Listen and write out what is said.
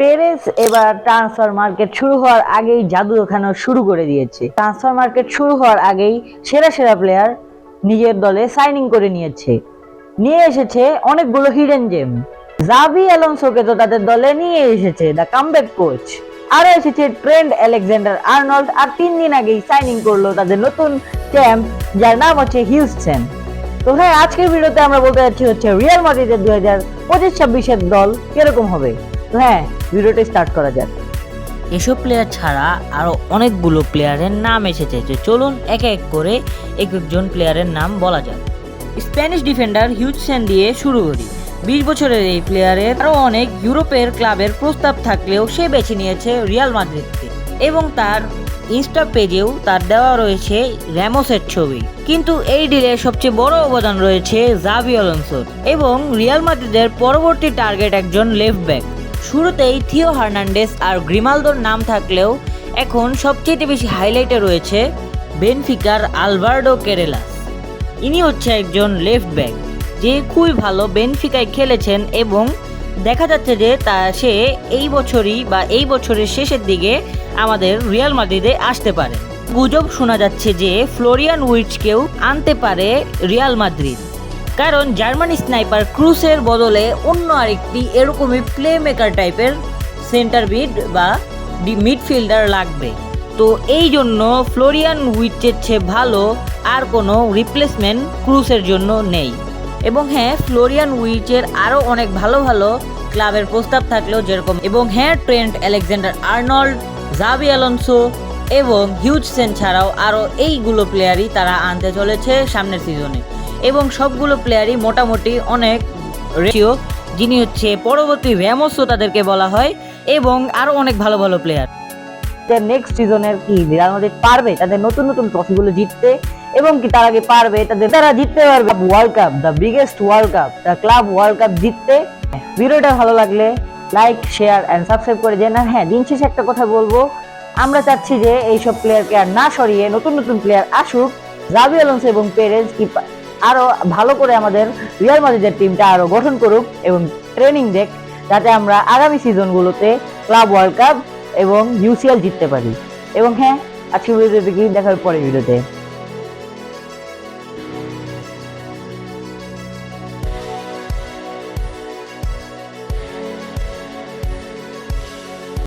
Perez এবার transfer market শুরু হওয়ার আগেই জাদু দেখানো শুরু করে দিয়েছে। ট্রান্সফার মার্কেট শুরু হওয়ার আগেই সেরা সেরা প্লেয়ার নিজের দলে সাইনিং করে নিয়েছে। নিয়ে এসেছে অনেকগুলো হিডেন জেম জাভি অ্যালোনসোকে তো তাদের দলে নিয়ে এসেছে দ্য কামব্যাক কোচ আরও এসেছে ট্রেন্ড আলেকজান্ডার আর্নল্ড আর তিন দিন আগেই সাইনিং করল তাদের নতুন চ্যাম্প যার নাম হচ্ছে হিউস্টন তো হ্যাঁ আজকের ভিডিওতে আমরা বলতে যাচ্ছি হচ্ছে রিয়াল মাদ্রিদের দুই হাজার পঁচিশ ছাব্বিশের দল কীরকম হবে? হ্যাঁ ভিডিওটা স্টার্ট করা যাক। এসব প্লেয়ার ছাড়া আরও অনেকগুলো প্লেয়ারের নাম এসেছে যে চলুন এক এক করে এক একজন প্লেয়ারের নাম বলা যাক। স্প্যানিশ ডিফেন্ডার হিউজসেন দিয়ে শুরু করি। বিশ বছরের এই প্লেয়ারের আরও অনেক ইউরোপের ক্লাবের প্রস্তাব থাকলেও সে বেছে নিয়েছে রিয়াল মাদ্রিদকে এবং তার ইনস্টা পেজেও তার দেওয়া রয়েছে র্যামোসের ছবি। কিন্তু এই ডিলে সবচেয়ে বড় অবদান রয়েছে জাভি অলন্সোর এবং রিয়াল মাদ্রিদের পরবর্তী টার্গেট একজন লেফট ব্যাক শুরুতেই থিও হার্নান্ডেস আর গ্রিমালদোর নাম থাকলেও এখন সবচেয়ে বেশি হাইলাইটে রয়েছে বেনফিকার আলভার্ডো কেরেলাস। ইনি হচ্ছে একজন লেফট ব্যাক, যে খুবই ভালো বেনফিকায় খেলেছেন এবং দেখা যাচ্ছে যে তা সে এই বছরই বা এই বছরের শেষের দিকে আমাদের রিয়াল মাদ্রিদে আসতে পারে। গুজব শোনা যাচ্ছে যে ফ্লোরিয়ান উইচকেও আনতে পারে রিয়াল মাদ্রিদ। কারণ জার্মানি স্নাইপার ক্রুসের বদলে অন্য আরেকটি এরকমই প্লে মেকার টাইপের সেন্টার বিড বা মিডফিল্ডার লাগবে। তো এই জন্য ফ্লোরিয়ান উইচের চেয়ে ভালো আর কোনো রিপ্লেসমেন্ট ক্রুসের জন্য নেই। এবং হ্যাঁ ফ্লোরিয়ান উইচের আরও অনেক ভালো ভালো ক্লাবের প্রস্তাব থাকলেও যেরকম, এবং হ্যাঁ ট্রেন্ট আলেকজান্ডার আর্নল্ড জাভি অ্যালোনসো এবং হিউজ হিউজসেন ছাড়াও আরও এইগুলো প্লেয়ারই তারা আনতে চলেছে সামনের সিজনে এবং সবগুলো প্লেয়ারই মোটামুটি অনেক রেশিও যিনি হচ্ছে পরবর্তী র্যামোসও তাদেরকে বলা হয়, এবং আরও অনেক ভালো ভালো প্লেয়ার নেক্সট সিজনের কি রিয়াল মাদ্রিদ পারবে? তাদের নতুন নতুন ট্রফিগুলো জিততে, এবং কি তার আগে পারবে? তাদের, তারা জিততে পারবে world cup the biggest world cup the club world cup জিততে। ভিডিওটা ভালো লাগলে লাইক শেয়ার অ্যান্ড সাবস্ক্রাইব করে দেন। আর হ্যাঁ দিন শেষে একটা কথা বলব। আমরা চাচ্ছি যে এইসব প্লেয়ারকে আর না সরিয়ে নতুন নতুন প্লেয়ার আসুক। জাভি আলোনসো এবং পেরেজ কি আরও ভালো করে আমাদের রিয়াল মাদ্রিদের টিমটা আরও গঠন করুক এবং ট্রেনিং দেখ, যাতে আমরা আগামী সিজনগুলোতে ক্লাব ওয়ার্ল্ড কাপ এবং ইউসিএল জিততে পারি। এবং হ্যাঁ আজকে ভিডিওতে কি দেখার পরে ভিডিওতে